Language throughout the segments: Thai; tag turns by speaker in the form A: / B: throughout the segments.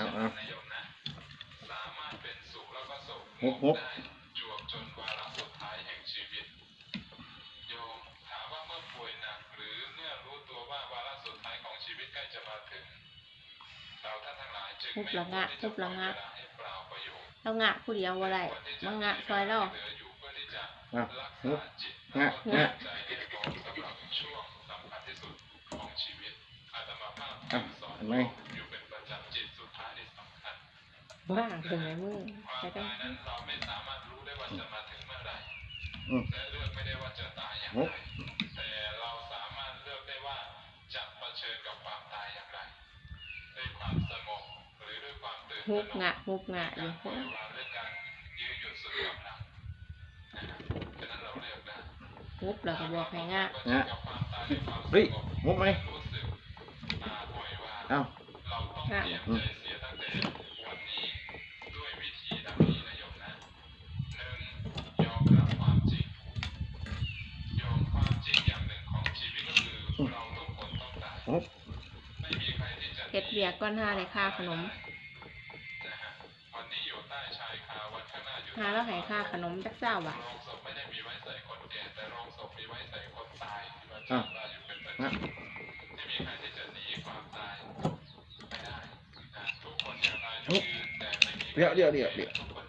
A: เอาเอาฮุบฮุบ
B: ทุ
C: บละงะ
B: ทุ
C: บละงะ
B: เร
C: งะผู้เดียวอะไรมังงะซอยรา
B: อะ
A: งะงะ
B: อะ
A: ไห
B: น
C: บ้างเป็นไง
B: มึ
A: ง
B: แต่ก็เลือกไม่ได้ว่าจะตายอย่างไรแต่เราสามารถเลือกได้ว่าจะเผชิญกับความตายอย่างไรด้วยความสงบหรือด้วยความตื่นงุ
C: ก
B: งะ
C: งุ
B: ก
C: งะอยู่
B: เพราะการยืดหยุ่นสุดกำลังฉะนั้นเราเลือกได้
C: งุบเหรอบอกให้งะ
A: งะเฮ้ยงุบไหมเอ้า
B: งะ กก้อ
C: นห้าเลยค่าขนม
B: หาแล้วหาย
C: ค่าขนมจักเจ้า
B: ว่ะอ่นะ
A: เดี๋ยวเดี๋ยวเดี๋ยวเดี๋ยว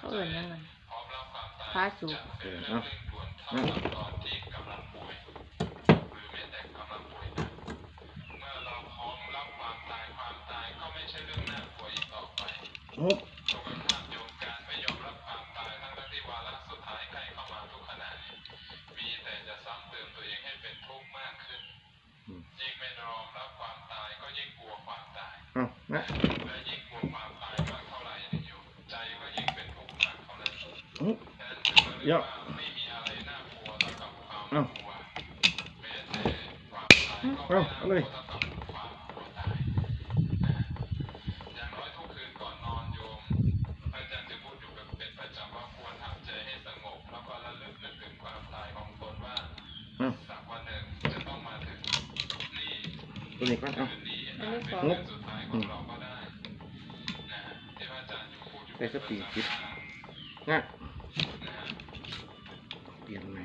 B: เขาเอื่นยังไงพระสุกเออเอานั่งโอ้อ
C: นะ
B: เอาเอาเลยตัวนี้ก็
A: เอางบ
B: ได้สักสี่สิบนะ
A: เปลี่ยนใหม่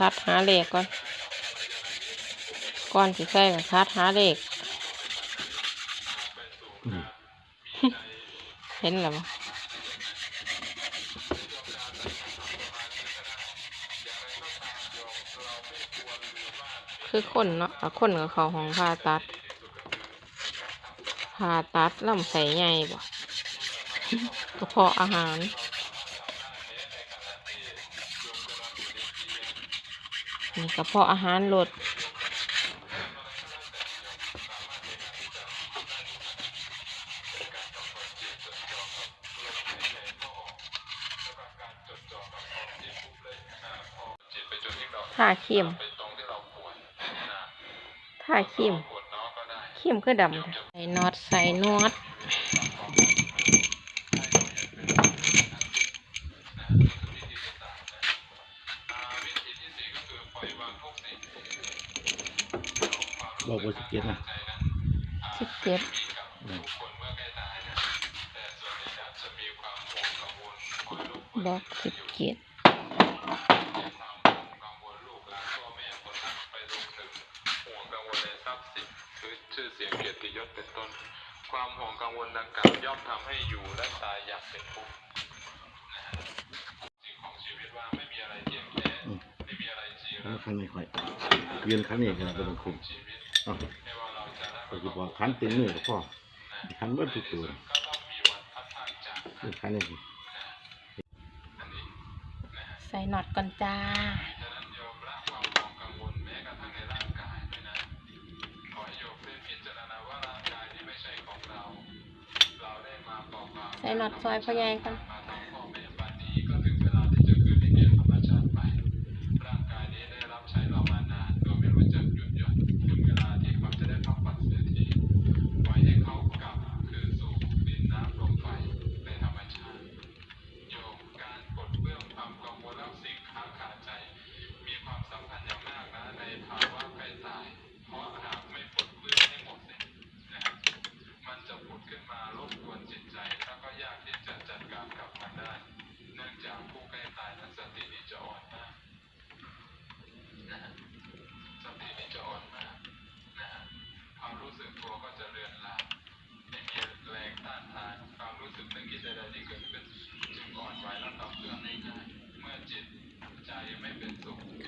B: คัด
C: หาเล
B: ข
C: ก่
B: อน ก่อน
C: สิ
B: ใส่กับคัดหาเลขเห็นหรือเปล่คือ
A: คนเนาะคนกับเขาของผ่าตัดผ่าตัดลำไส้ใหญ่บ่กระเพาะอาหาร นี่กระเพาะอาหารลด
C: ท่า
A: เข้ม
C: ท่า
A: เข้มเข้มคือดำใส่น็อตใส่น็
C: อต
B: บอกว่าสิบเจ็ดนะ
A: สิบเจ็ด
C: บล็อก
A: สิบเจ็ด
C: ความห่วงกังวลดังกล่าวย่อมทำให้อยู่และตายอย่างเป็นทุกข์ของชีวิตว่าไม่มีอะไรเที่ยงแท้ไม่มีอะไรจีรัง
B: ไม่ค่อยเวียนครั้งนี้กันเป็นคุม
C: ก็
B: จะบอกขันเต็มมือก็พอขันเบิดทุกตัว
C: ขัน
B: นี่
A: ใส่
C: หนอดก่อนจ้า
A: ใส่น็อตซอยพะ
C: แยงกัน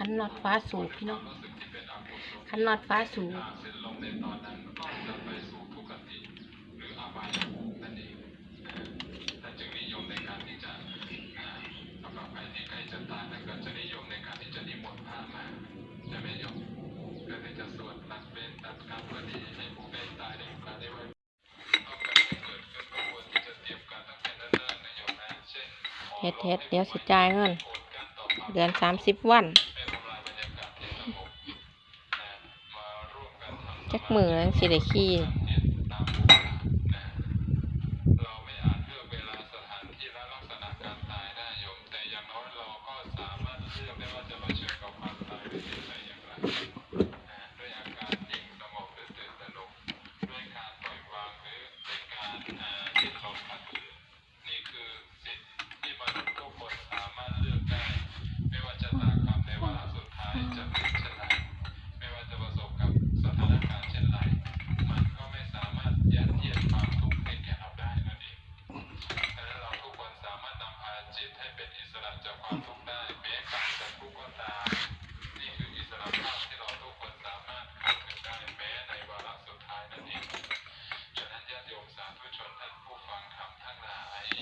C: ขันหลอดฟ้าสูงพี่น้องขันหลอด
A: ฟ้าสูง
C: เฮ็
A: ดเฮ็ดเดี๋ยวสิจ่ายเงิน เดือนสามสิบวัน
C: หมื
A: อสิเด้ขี้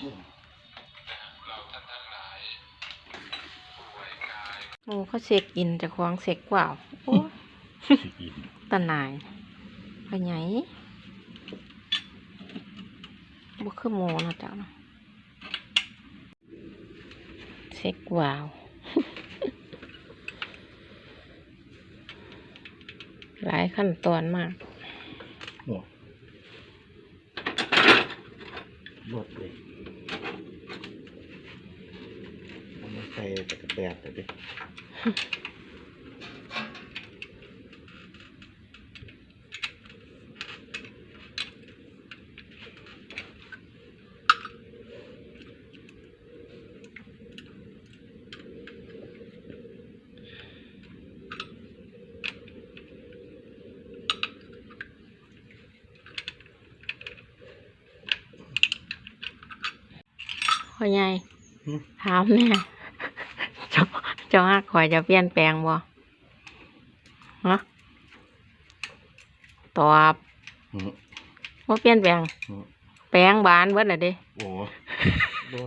C: โอ้เขาเสกอินจะคล้องเสกกว่าโอ้ตะนายไปไหนบุกขึ้นโมนะจ้าเนาะเสก
A: กว่าหลายขั้นตอนมาก
B: หมดเลย ส่แต่กระแดดเลยดิ
C: พ่อใหญ่ถามเนี่ย เจ้าฮักข่อยจะเปลี่ยนแปลงบ่ฮะตอบ
B: หืม
C: ว่าเปลี่ยนแปลง
B: หืม
C: แปลงบานเบิดละเด้
B: โอ้บ่